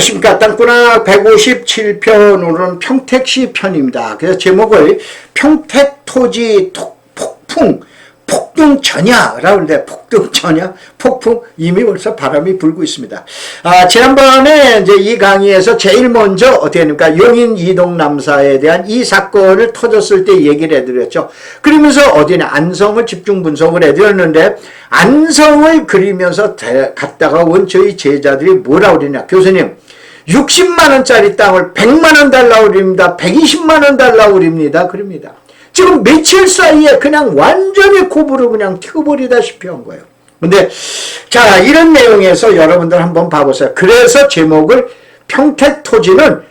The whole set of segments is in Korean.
안녕하십니까. 땅구나 157편으로는 평택시 편입니다. 그래서 제목을 평택 토지 톡- 폭풍, 폭등 전야라고 하는데 폭등 전야? 폭풍? 이미 벌써 바람이 불고 있습니다. 아, 지난번에 이제 이 강의에서 제일 먼저 어떻게 됩니까? 용인 이동 남사에 대한 이 사건을 터졌을 때 얘기를 해드렸죠. 그러면서 어디냐? 안성을 집중 분석을 해드렸는데 안성을 그리면서 대- 갔다가 온 저희 제자들이 뭐라 그러냐? 교수님, 60만 원짜리 땅을 100만 원 달라고 그럽니다. 120만 원 달라고 그럽니다. 그럽니다. 지금 며칠 사이에 그냥 완전히 코브로 그냥 튀어버리다시피 한 거예요. 근데 자 이런 내용에서 여러분들 한번 봐보세요. 그래서 제목을 평택 토지는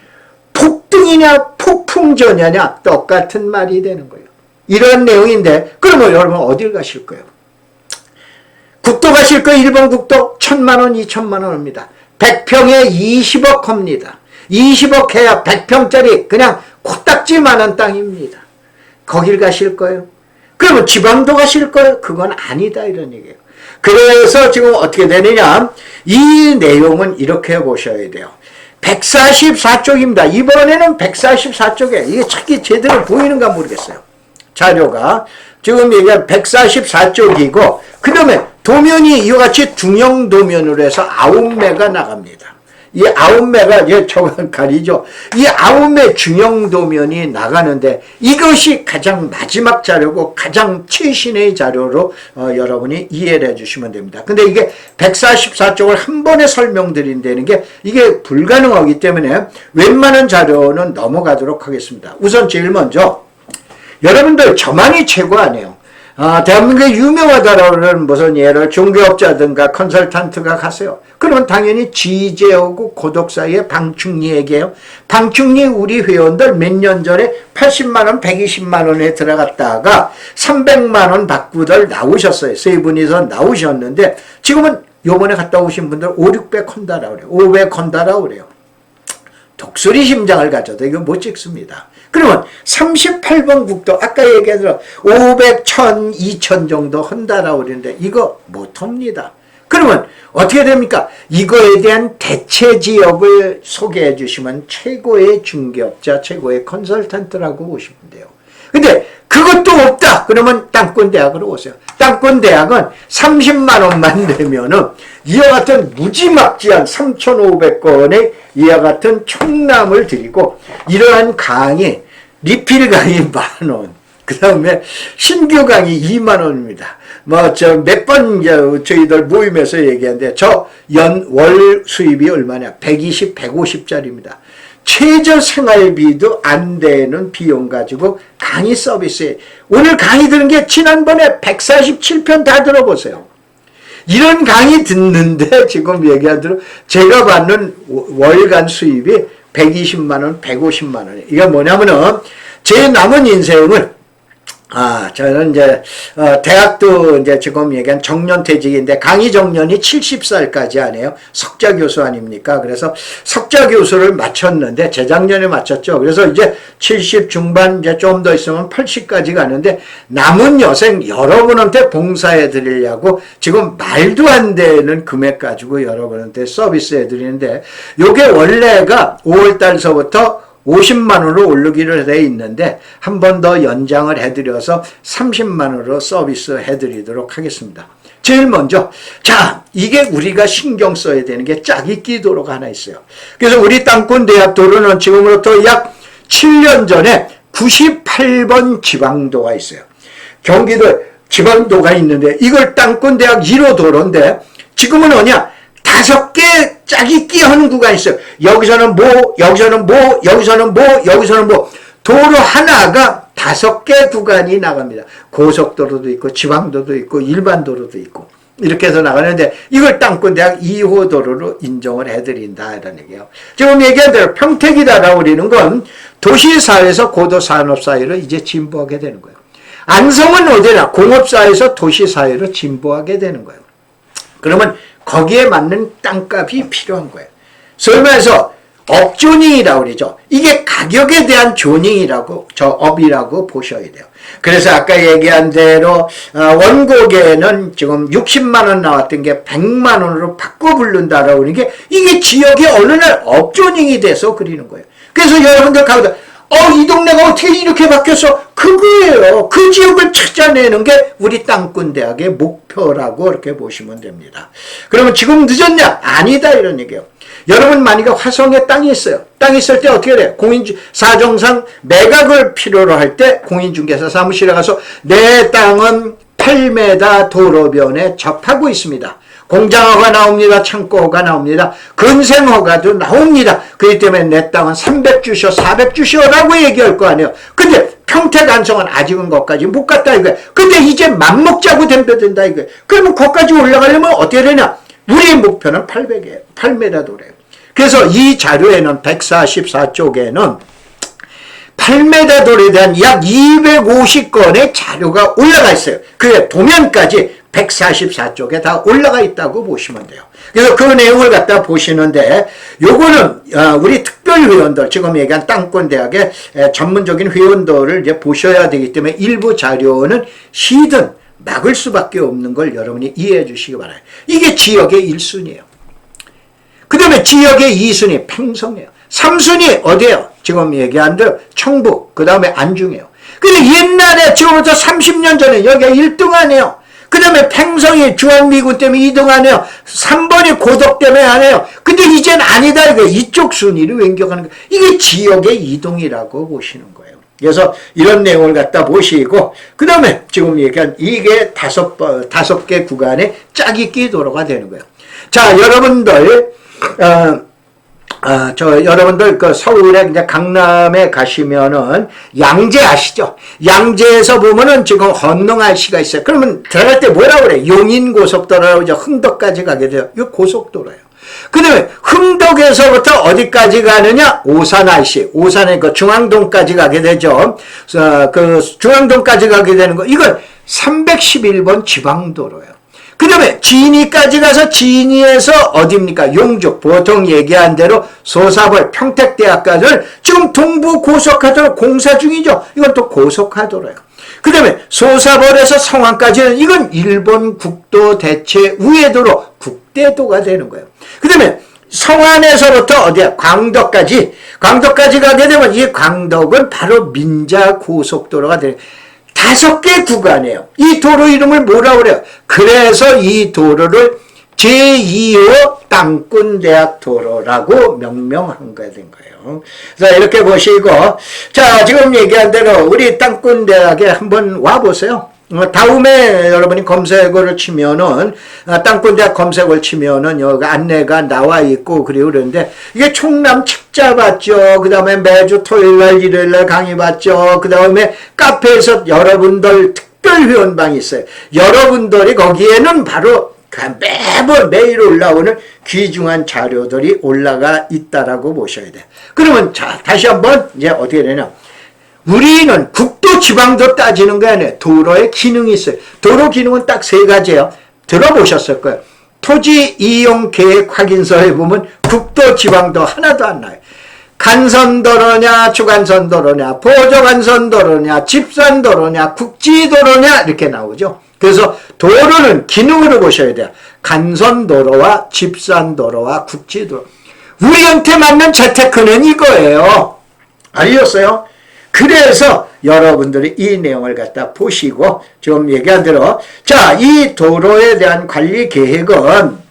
폭등이냐 폭풍전야냐 똑같은 말이 되는 거예요. 이런 내용인데 그러면 여러분 어딜 가실 거예요? 국도 가실 거 1번 국도 천만 원, 2천만 원입니다. 100평에 20억 합니다. 20억 해야 100평짜리 그냥 코딱지만한 땅입니다. 거길 가실 거예요? 그러면 지방도 가실 거예요? 그건 아니다 이런 얘기예요. 그래서 지금 어떻게 되느냐? 이 내용은 이렇게 보셔야 돼요. 144쪽입니다. 이번에는 144쪽에 이게 책이 제대로 보이는가 모르겠어요. 자료가 지금 얘기한 144쪽이고 그 다음에 도면이 이와 같이 중형 도면으로 해서 9매가 나갑니다. 이 9매가 이제 저건 가리죠. 이 9매 중형 도면이 나가는데 이것이 가장 마지막 자료고 가장 최신의 자료로 어, 여러분이 이해를 해주시면 됩니다. 근데 이게 144쪽을 한 번에 설명드린다는 게 이게 불가능하기 때문에 웬만한 자료는 넘어가도록 하겠습니다. 우선 제일 먼저 여러분들 저만이 최고 아니에요. 아, 대한민국에 유명하다라는 무슨 예를 종교업자든가 컨설턴트가 가세요. 그러면 당연히 지제하고 고독 사이에 방충리 우리 회원들 몇 년 전에 80만원, 120만원에 들어갔다가 300만원 받고들 나오셨어요. 세 분이서 나오셨는데 지금은 요번에 갔다 오신 분들 5, 600 건다라 그래요. 500 건다라 그래요. 독수리 심장을 가져도 이거 못 찍습니다. 그러면 38번 국도 아까 얘기한 대로 500, 1000, 2000 정도 한다라고 그러는데 이거 못 합니다. 그러면 어떻게 됩니까? 이거에 대한 대체 지역을 소개해 주시면 최고의 중개업자, 최고의 컨설턴트라고 보시면 돼요. 근데 그것도 없다. 그러면 땅권대학으로 오세요. 땅권대학은 30만 원만 내면은 이와 같은 무지막지한 3,500건의 이와 같은 총남을 드리고 이러한 강의 리필 강의 만 원. 그 다음에 신규 강의 2만 원입니다. 뭐 저 몇 번 저희들 모임에서 얘기하는데 저 연 월 수입이 얼마냐? 120, 150짜리입니다. 최저 생활비도 안 되는 비용 가지고 강의 서비스에 오늘 강의 들은 게 지난번에 147편 다 들어보세요. 이런 강의 듣는데 지금 대로 제가 받는 월간 수입이 120만 원, 150만 원. 이게 뭐냐면은 제 남은 인생을 아, 저는 이제, 어, 대학도 이제 지금 얘기한 정년 퇴직인데 강의 정년이 70살까지 아니에요. 석자 교수 아닙니까? 그래서 석자 교수를 마쳤는데 재작년에 마쳤죠. 그래서 이제 70 중반 이제 좀 더 있으면 80까지 가는데 남은 여생 여러분한테 봉사해 드리려고 지금 말도 안 되는 금액 가지고 여러분한테 서비스 해 드리는데 요게 원래가 5월 달서부터 50만 원으로 오르기로 돼 있는데 한 번 더 연장을 해드려서 30만 원으로 서비스 해드리도록 하겠습니다. 제일 먼저 자 이게 우리가 신경 써야 되는 게 짜깁기 도로가 하나 있어요. 그래서 우리 땅권 대학 도로는 지금으로부터 약 7년 전에 98번 지방도가 있어요. 경기도 지방도가 있는데 이걸 땅권 대학 1호 도로인데 지금은 뭐냐 다섯 개 짝이 끼하는 구간이 있어요. 여기서는 뭐, 여기서는 뭐, 여기서는 뭐, 여기서는 뭐. 도로 하나가 다섯 개 구간이 나갑니다. 고속도로도 있고, 지방도도 있고, 일반 도로도 있고. 이렇게 해서 나가는데, 이걸 땅권대학 2호 도로로 인정을 해드린다. 이런 얘기예요. 지금 얘기한 대로 평택이다라고 그러는 건 도시사회에서 고도산업 사회로 이제 진보하게 되는 거예요. 안성은 어디나 공업사회에서 도시사회로 진보하게 되는 거예요. 그러면 거기에 맞는 땅값이 필요한 거예요. 말해서 업조닝이라고 그러죠. 이게 가격에 대한 조닝이라고, 저 업이라고 보셔야 돼요. 그래서 아까 얘기한 대로 어, 원곡에는 지금 60만 원 나왔던 게 100만 원으로 바꿔 부른다라고 하는 게 이게 지역이 어느 날 업조닝이 돼서 그리는 거예요. 그래서 여러분들 가보다 어, 이 동네가 어떻게 이렇게 바뀌었어? 그거예요. 그 지역을 찾아내는 게 우리 땅꾼 대학의 목표라고 이렇게 보시면 됩니다. 그러면 지금 늦었냐? 아니다 이런 얘기예요. 여러분 만약에 화성에 땅이 있어요. 땅이 있을 때 어떻게 돼요? 공인 사정상 매각을 필요로 할 때 공인중개사 사무실에 가서 내 땅은 8m 도로변에 접하고 있습니다. 공장허가 나옵니다. 창고허가 나옵니다. 근생허가도 나옵니다. 그렇기 때문에 내 땅은 300주셔, 400주셔라고 얘기할 거 아니에요. 근데 평택 안성은 아직은 거기까지 못 갔다 이거예요. 근데 이제 맘먹자고 덤벼든다 이거예요. 그러면 거기까지 올라가려면 어떻게 되냐? 우리의 목표는 800이에요. 8m 도래요. 그래서 이 자료에는 144쪽에는 8m 돌에 대한 약 250건의 자료가 올라가 있어요. 그게 도면까지 144쪽에 다 올라가 있다고 보시면 돼요. 그래서 그 내용을 갖다 보시는데 요거는 어, 우리 특별 회원들 지금 얘기한 땅권 대학의 전문적인 회원들을 이제 보셔야 되기 때문에 일부 자료는 시든 막을 수밖에 없는 걸 여러분이 이해해 주시기 바라요. 이게 지역의 1순위예요. 그 다음에 지역의 2순위 팽성이에요. 3순위 어디예요? 지금 얘기한 대로 청부, 그 다음에 안중이에요. 근데 옛날에 지금부터 30년 전에 여기가 1등 하네요. 그 다음에 팽성이 주한미군 때문에 2등 하네요. 3번이 고덕 때문에 하네요. 근데 이젠 아니다. 이거 이쪽 순위를 왼격하는 거. 이게 지역의 이동이라고 보시는 거예요. 그래서 이런 내용을 갖다 보시고 그 다음에 지금 얘기한 이게 다섯 번 다섯 개 구간의 짝짓기 도로가 되는 거예요. 자 여러분들 어, 어, 저 여러분들 그 서울에 이제 강남에 가시면은 양재 아시죠? 양재에서 보면은 지금 헌능할시가 있어요. 그러면 들어갈 때 뭐라 그래? 용인 고속도로라고 이제 흥덕까지 가게 돼요. 이거 고속도로예요. 그 다음에 흥덕에서부터 어디까지 가느냐? 오산 IC, 오산의 그 중앙동까지 가게 되죠. 어, 그 중앙동까지 가게 되는 거. 이건 311번 지방도로예요. 그 다음에 진이까지 가서 진이에서 어디입니까? 용족. 보통 얘기한 대로 소사벌 평택대학까지를 지금 동부 고속화도로 공사 중이죠. 이건 또 고속화도로예요. 그 다음에 소사벌에서 성안까지는 이건 일본 국도 대체 우회도로 국대도가 되는 거예요. 그 다음에 성안에서부터 어디야? 광덕까지. 광덕까지 가게 되면 이 광덕은 바로 민자 고속도로가 되는 다섯 개 구간이에요. 이 도로 이름을 뭐라 그래요? 그래서 이 도로를 제2호 땅꾼대학 도로라고 명명한 거야 된 거예요. 자, 이렇게 보시고, 자, 지금 얘기한 대로 우리 땅꾼대학에 한번 와보세요. 어, 다음에 여러분이 검색어를 치면은 어, 땅꾼대학 검색을 치면은 여기 안내가 나와 있고 그리고 그러는데 이게 충남 책자 봤죠. 그 다음에 매주 토요일날 일요일날 강의 봤죠. 그 다음에 카페에서 여러분들 특별 회원방이 있어요. 여러분들이 거기에는 바로 매번 매일 올라오는 귀중한 자료들이 올라가 있다라고 보셔야 돼요. 그러면 자 다시 한번 이제 어떻게 되냐? 우리는 국도 지방도 따지는 거 아니에요. 도로의 기능이 있어요. 도로 기능은 딱 세 가지예요. 들어보셨을 거예요. 토지 이용 계획 확인서에 보면 국도 지방도 하나도 안 나요. 간선도로냐, 주간선도로냐, 보조간선도로냐, 집산도로냐, 국지도로냐 이렇게 나오죠. 그래서 도로는 기능으로 보셔야 돼요. 간선도로와 집산도로와 국지도로. 우리한테 맞는 재테크는 이거예요. 알겠어요? 그래서 여러분들이 이 내용을 갖다 보시고 지금 얘기한 대로 자, 이 도로에 대한 관리 계획은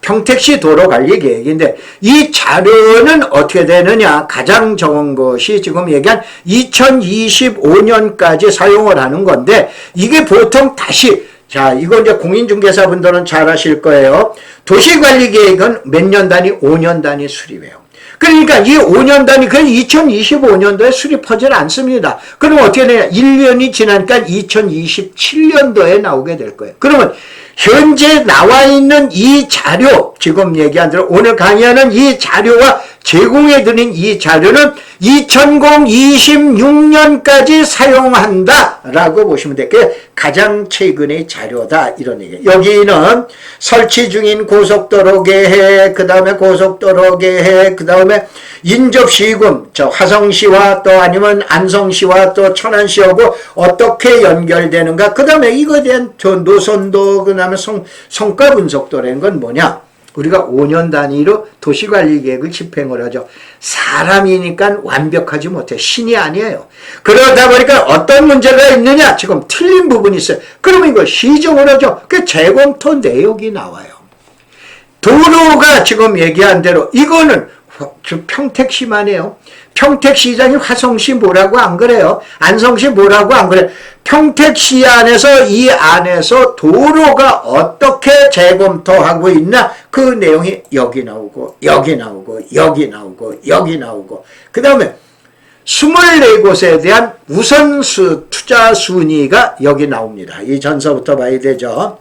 평택시 도로 관리 계획인데 이 자료는 어떻게 되느냐? 가장 적은 것이 지금 얘기한 2025년까지 사용을 하는 건데 이게 보통 다시 자 이거 이제 공인중개사분들은 잘 아실 거예요. 도시관리계획은 몇 년 단위? 5년 단위 수립해요 그러니까 이 5년 단위, 그 2025년도에 수립하지 않습니다. 그럼 어떻게 되냐? 1년이 지나니까 2027년도에 나오게 될 거예요. 그러면 현재 나와 있는 이 자료, 지금 얘기한 대로 오늘 강의하는 이 자료와 제공해드린 이 자료는 2026년까지 사용한다라고 보시면 돼요. 그 가장 최근의 자료다 이런 얘기예요. 여기는 설치 중인 고속도로 계획, 그 다음에 고속도로 계획, 그 다음에 인접시군, 저 화성시와 또 아니면 안성시와 또 천안시하고 어떻게 연결되는가, 그 다음에 이거에 대한 저 노선도, 그 다음에 성, 성과 분석도라는 건 뭐냐? 우리가 5년 단위로 도시관리 계획을 집행을 하죠. 사람이니까 완벽하지 못해. 신이 아니에요. 그러다 보니까 어떤 문제가 있느냐? 지금 틀린 부분이 있어요. 그러면 이거 시정을 하죠. 그 재검토 내역이 나와요. 도로가 지금 얘기한 대로 이거는 평택시만 해요. 평택시장이 화성시 뭐라고 안 그래요? 안성시 뭐라고 안 그래? 평택시 안에서 이 안에서 도로가 어떻게 재검토하고 있나 그 내용이 여기 나오고 여기 나오고 여기 나오고 여기 나오고 그 다음에 24곳에 대한 우선수 투자 순위가 여기 나옵니다. 이 전서부터 봐야 되죠.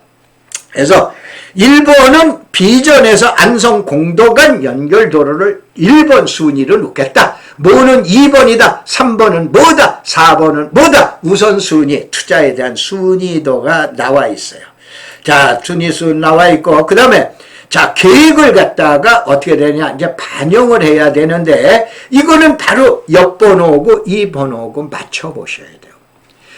그래서 1번은 비전에서 안성 공도간 연결 도로를 1번 순위를 놓겠다. 뭐는 2번이다. 3번은 뭐다. 4번은 뭐다. 우선순위, 투자에 대한 순위도가 나와 있어요. 자, 순위수 나와 있고, 그 다음에 자, 계획을 갖다가 어떻게 되냐. 이제 반영을 해야 되는데, 이거는 바로 옆 번호고 이 번호고 맞춰 보셔야 돼요.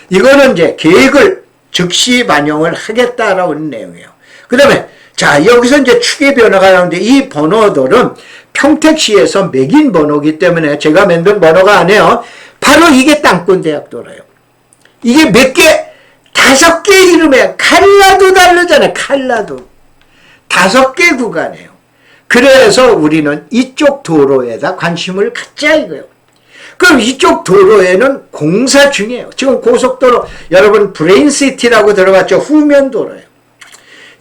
이거는 이제 계획을 즉시 반영을 하겠다라는 내용이에요. 그 다음에 자 여기서 이제 축의 변화가 나오는데 이 번호들은 평택시에서 매긴 번호기 때문에 제가 만든 번호가 아니에요. 바로 이게 땅꾼대학도래요. 이게 몇 개? 다섯 개 이름에 칼라도 다르잖아요. 칼라도. 다섯 개 구간이에요. 그래서 우리는 이쪽 도로에다 관심을 갖자 이거예요. 그럼 이쪽 도로에는 공사 중이에요. 지금 고속도로 여러분 브레인시티라고 들어봤죠? 후면도로예요.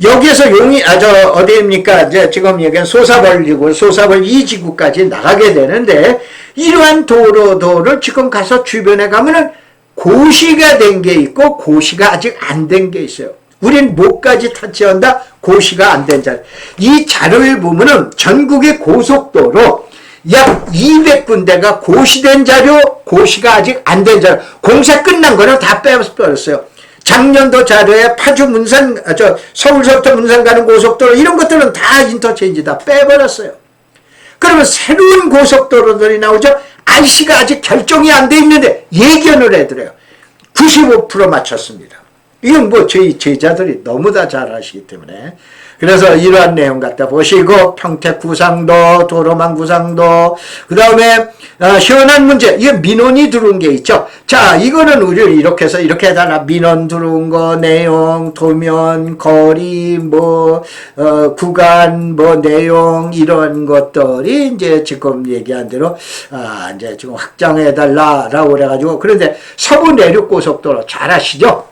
여기에서 용이 아 저 어디입니까? 이제 지금 여기는 소사벌이고 소사벌 이 지구까지 나가게 되는데 이러한 도로도를 지금 가서 주변에 가면은 고시가 된 게 있고 고시가 아직 안 된 게 있어요. 우린 뭐까지 타치한다? 고시가 안 된 자료. 이 자료를 보면은 전국의 고속도로 약 200군데가 고시된 자료, 고시가 아직 안 된 자료. 공사 끝난 거는 다 빼버렸어요. 작년도 자료에 파주 문산, 아, 저 서울서부터 문산 가는 고속도로 이런 것들은 다 인터체인지 다 빼버렸어요. 그러면 새로운 고속도로들이 나오죠. IC가 아직 결정이 안 돼 있는데 예견을 해드려요. 95% 맞췄습니다. 이건 뭐 저희 제자들이 너무 다잘 아시기 때문에 그래서 이러한 내용 갖다 보시고 평택 구상도 도로망 구상도 그 다음에 어, 시원한 문제 이게 민원이 들어온 게 있죠. 자 이거는 우리 이렇게 해서 이렇게 해달라. 민원 들어온 거 내용 도면 거리 뭐 어, 구간 뭐 내용 이런 것들이 이제 지금 얘기한 대로 아 이제 지금 확장해 달라라고 그래가지고 그런데 서부 내륙 고속도로 잘 아시죠?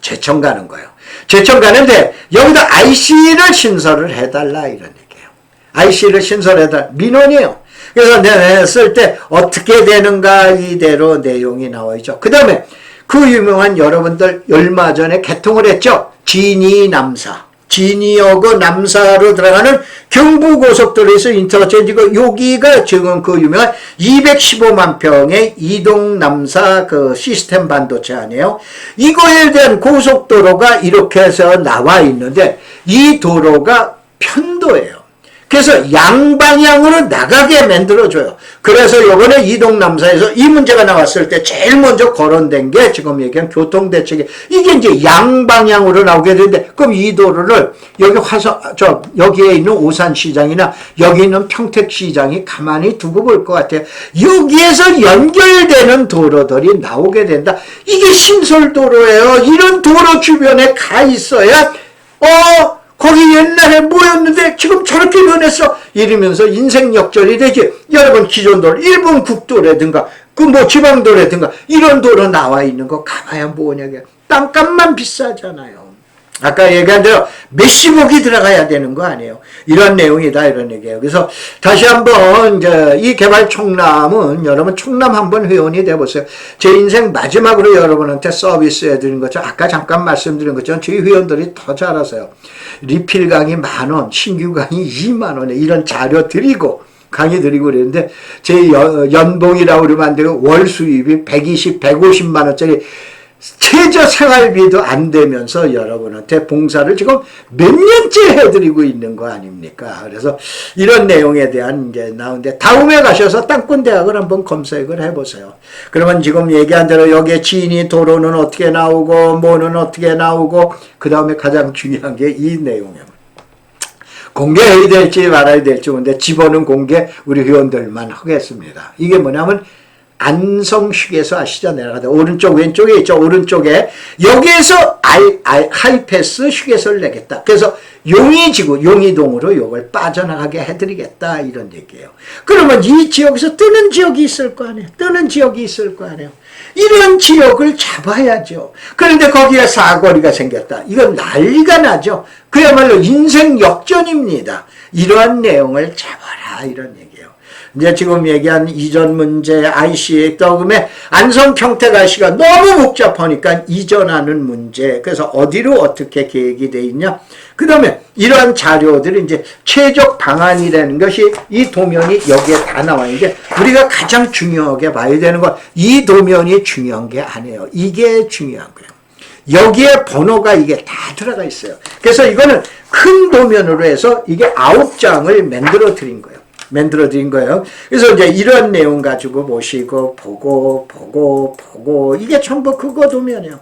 제천 가는 거예요. 제천 가는데 여기다 IC를 신설을 해달라 이런 얘기예요. IC를 신설해달라. 민원이에요. 그래서 냈을 때 어떻게 되는가 이대로 내용이 나와 있죠. 그 다음에 그 유명한 여러분들 얼마 전에 개통을 했죠. 진이 남사. 진이하고 남사로 들어가는 경부고속도로에서 인터체인지고 여기가 지금 그 유명한 215만 평의 이동 남사 그 시스템 반도체 아니에요. 이거에 대한 고속도로가 이렇게 해서 나와 있는데 이 도로가 편도예요. 그래서 양방향으로 나가게 만들어줘요. 그래서 요번에 이동남사에서 이 문제가 나왔을 때 제일 먼저 거론된 게 지금 얘기한 교통대책이 이게 이제 양방향으로 나오게 되는데 그럼 이 도로를 여기 화서, 저, 여기에 있는 오산시장이나 여기 있는 평택시장이 가만히 두고 볼 것 같아요. 여기에서 연결되는 도로들이 나오게 된다. 이게 신설도로예요. 이런 도로 주변에 가 있어야, 어, 거기 옛날에 뭐였는데 지금 저렇게 변했어? 이러면서 인생 역전이 되지. 여러분 기존도로 일본 국도라든가 그 뭐 지방도라든가 이런 도로 나와 있는 거 가봐야 뭐냐게. 땅값만 비싸잖아요 아까 얘기한 대로 몇십억이 들어가야 되는 거 아니에요. 이런 내용이다 이런 얘기예요. 그래서 다시 한번 이 개발 총남은 여러분 총남 한번 회원이 돼 보세요. 제 인생 마지막으로 여러분한테 서비스 해드린 것처럼 아까 잠깐 말씀드린 것처럼 저희 회원들이 더 잘하세요. 리필 강의 만 원, 신규 강의 2만 원에 이런 자료 드리고 강의 드리고 그랬는데 제 연- 연봉이라고 그러면 안 되고 월 수입이 120, 150만 원짜리 최저 생활비도 안 되면서 여러분한테 봉사를 지금 몇 년째 해드리고 있는 거 아닙니까? 그래서 이런 내용에 대한 이제 나오는데 다음에 가셔서 땅꾼 대학을 한번 검색을 해보세요. 그러면 지금 얘기한 대로 여기에 지인이 도로는 어떻게 나오고 뭐는 어떻게 나오고 그 다음에 가장 중요한 게 이 내용이에요. 공개해야 될지 말아야 될지 근데 집어는 공개 우리 회원들만 하겠습니다. 이게 뭐냐면 안성 휴게소 아시죠? 내려가다 오른쪽 왼쪽에 있죠. 오른쪽에 여기에서 아이, 아이, 하이패스 휴게소를 내겠다. 그래서 용의지구 용의동으로 이걸 빠져나가게 해드리겠다 이런 얘기예요. 그러면 이 지역에서 뜨는 지역이 있을 거 아니에요. 뜨는 지역이 있을 거 아니에요. 이런 지역을 잡아야죠. 그런데 거기에 사거리가 생겼다. 이건 난리가 나죠. 그야말로 인생 역전입니다. 이러한 내용을 잡아라 이런 얘기예요. 이제 지금 얘기한 이전 문제, IC 떡음에 안성 평택 IC가 너무 복잡하니까 이전하는 문제. 그래서 어디로 어떻게 계획이 돼 있냐? 그 다음에 이러한 자료들이 이제 최적 방안이라는 것이 이 도면이 여기에 다 나와 있는데 우리가 가장 중요하게 봐야 되는 건 이 도면이 중요한 게 아니에요. 이게 중요한 거예요. 여기에 번호가 이게 다 들어가 있어요. 그래서 이거는 큰 도면으로 해서 이게 아홉 장을 만들어 드린 거예요. 만들어 드린 거예요. 그래서 이제 이런 내용 가지고 보시고 보고 보고 보고 이게 전부 그거 도면이에요.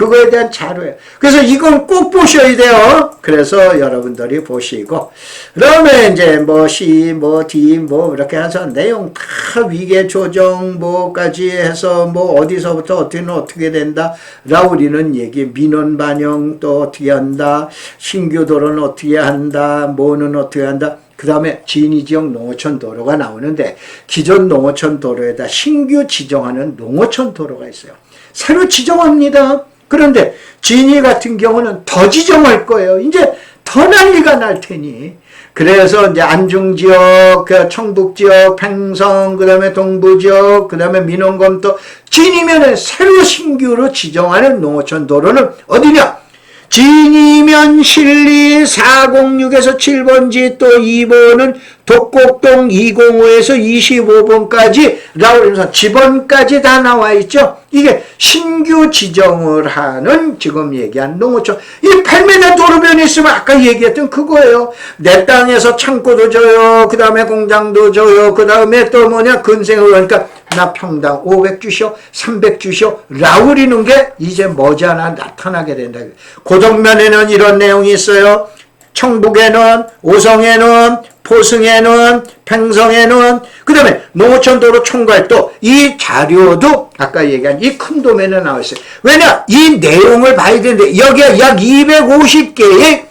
그거에 대한 자료예요. 그래서 이건 꼭 보셔야 돼요. 그래서 여러분들이 보시고 그다음에 이제 뭐 C, 뭐 D, 뭐 이렇게 해서 내용 다 위계 조정 뭐까지 해서 뭐 어디서부터 어떻게 어떻게 된다. 라 우리는 얘기 민원 반영 또 어떻게 한다. 신규 도로는 어떻게 한다. 뭐는 어떻게 한다. 그 다음에 진위 지역 농어촌 도로가 나오는데 기존 농어촌 도로에다 신규 지정하는 농어촌 도로가 있어요. 새로 지정합니다. 그런데 진위 같은 경우는 더 지정할 거예요. 이제 더 난리가 날 테니. 그래서 이제 안중 지역, 그 청북 지역, 팽성, 그 다음에 동부 지역, 그 다음에 민원검 또 진이면에 새로 신규로 지정하는 농어촌 도로는 어디냐? 진이면 실리 406에서 7번지 또 2번은 독곡동 205에서 25번까지 라우면서 지번까지 다 나와 있죠. 이게 신규 지정을 하는 지금 얘기한 농어촌 이 8m 도로변이 있으면 아까 얘기했던 그거예요. 내 땅에서 창고도 줘요. 그 다음에 공장도 줘요. 그 다음에 또 뭐냐 근생을 하니까 나 평당 500 주시오, 300 주시오, 라우리는 게 이제 머지않아 나타나게 된다. 고정면에는 이런 내용이 있어요. 청북에는, 오성에는, 포승에는, 팽성에는, 그 다음에 농어촌도로 총괄도 이 자료도 아까 얘기한 이 큰 도면에 나와 있어요. 왜냐? 이 내용을 봐야 되는데 여기에 약 250개의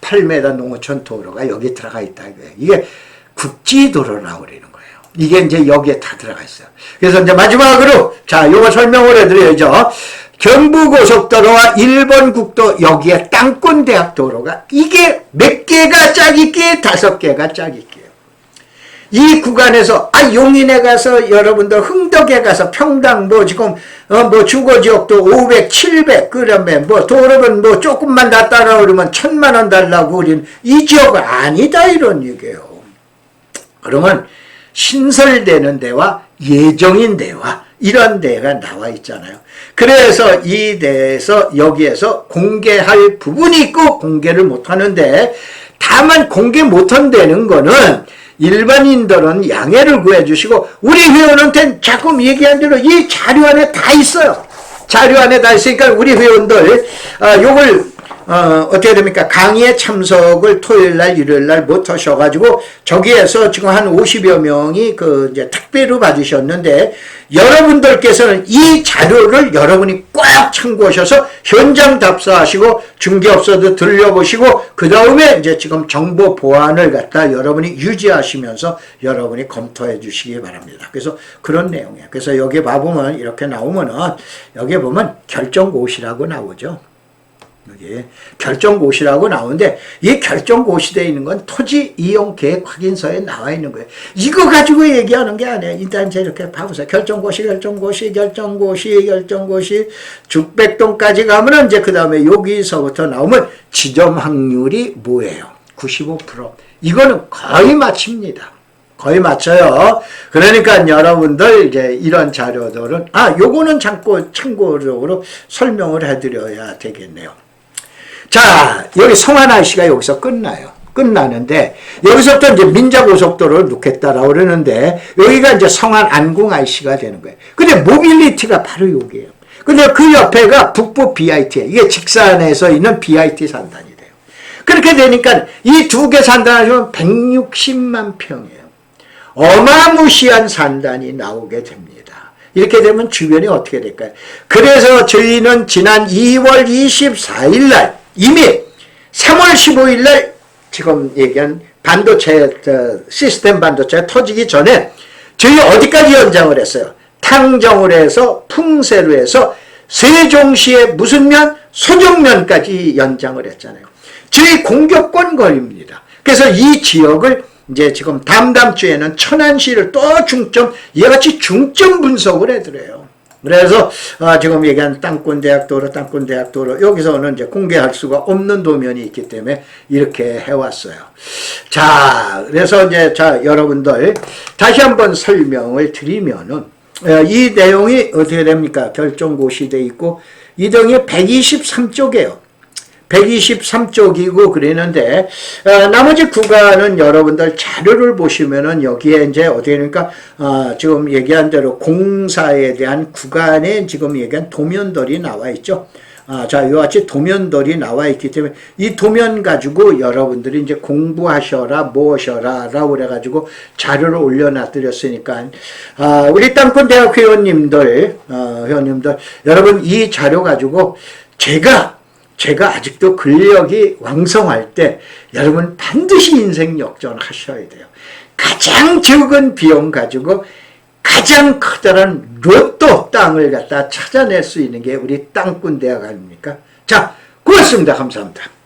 8m 농어촌 도로가 여기 들어가 있다. 이게 국지도로라고 그러는 거예요. 이게 이제 여기에 다 들어가 있어요. 그래서 이제 마지막으로 자, 요거 설명을 해드려야죠. 경부고속도로와 일본 국도 여기에 땅권 대학 도로가 이게 몇 개가 짝있기 다섯 개가 짝있기예요. 이 구간에서 아 용인에 가서 여러분들 흥덕에 가서 평당 뭐 지금 어 뭐 주거 지역도 500, 700 그러면 뭐 도로는 뭐 조금만 더 따라 오르면 천만 원 달라고 우리는 이 지역은 아니다 이런 얘기예요. 그러면 신설되는 데와 예정인 데와 이런 데가 나와 있잖아요. 그래서 이 데에서 여기에서 공개할 부분이 있고 공개를 못 하는데 다만 공개 못한 데는 거는 일반인들은 양해를 구해 주시고 우리 회원한테 자꾸 얘기한 대로 이 자료 안에 다 있어요. 자료 안에 다 있으니까 우리 회원들 아, 요걸 어, 어떻게 됩니까? 강의에 참석을 토요일 날, 일요일 날 못 하셔가지고, 저기에서 지금 한 50여 명이 그, 이제 특배로 받으셨는데, 여러분들께서는 이 자료를 여러분이 꼭 참고하셔서 현장 답사하시고, 중개업소도 들려보시고, 그 다음에 이제 지금 정보 보안을 갖다 여러분이 유지하시면서 여러분이 검토해 주시기 바랍니다. 그래서 그런 내용이에요. 그래서 여기 봐보면, 이렇게 나오면은, 여기 보면 결정고시라고 나오죠. 여기 결정고시라고 나오는데 이 결정고시되어 있는 건 토지 이용 계획 확인서에 나와 있는 거예요. 이거 가지고 얘기하는 게 아니에요. 일단 이렇게 봐보세요. 결정고시, 결정고시, 결정고시, 결정고시, 죽백동까지 가면은 이제 그 다음에 여기서부터 나오면 지점 확률이 뭐예요? 95%. 이거는 거의 맞춥니다. 거의 맞춰요. 그러니까 여러분들 이제 이런 자료들은 아 요거는 참고 참고적으로 설명을 해드려야 되겠네요. 자 여기 성하나 씨가 여기서 끝나요. 끝나는데 여기서부터 이제 민자고속도로를 놓겠다라고 그러는데 여기가 이제 성안 안궁 IC가 되는 거예요. 근데 모빌리티가 바로 여기에요. 근데 그 옆에가 북부 BIT 이게 직산에서 있는 BIT 산단이 돼요. 그렇게 되니까 이 두 개 산단하시면 160만 평이에요. 어마무시한 산단이 나오게 됩니다. 이렇게 되면 주변이 어떻게 될까요? 그래서 저희는 지난 2월 24일 날 이미 3월 15일 날 지금 얘기한 반도체 저, 시스템 반도체 터지기 전에 저희 어디까지 연장을 했어요? 탕정을 해서 풍세로 해서 세종시의 무슨 면? 소정면까지 연장을 했잖아요. 저희 공격권 거리입니다. 그래서 이 지역을 이제 지금 다음 주에는 천안시를 또 중점 이같이 중점 분석을 해드려요. 그래서 아, 지금 얘기한 땅권대학도로 땅권대학도로 여기서는 이제 공개할 수가 없는 도면이 있기 때문에 이렇게 해왔어요. 자, 그래서 이제 자 여러분들 다시 한번 설명을 드리면은 어, 이 내용이 어떻게 됩니까? 결정고시 돼 있고 이 등이 123쪽이에요. 123쪽이고 그러는데 어, 나머지 구간은 여러분들 자료를 보시면은 여기에 이제 어디 그러니까 어, 지금 얘기한 대로 공사에 대한 구간에 지금 얘기한 도면들이 나와 있죠. 아, 자, 이와 같이 도면들이 나와 있기 때문에 이 도면 가지고 여러분들이 이제 공부하셔라, 무엇셔라, 라고 그래가지고 자료를 올려놔드렸으니까, 아, 우리 땅권대학 회원님들, 어, 회원님들, 여러분 이 자료 가지고 제가 제가 아직도 근력이 왕성할 때 여러분 반드시 인생 역전하셔야 돼요. 가장 적은 비용 가지고 가장 커다란 로또 땅을 갖다 찾아낼 수 있는 게 우리 땅꾼 대학 아닙니까? 자, 고맙습니다. 감사합니다.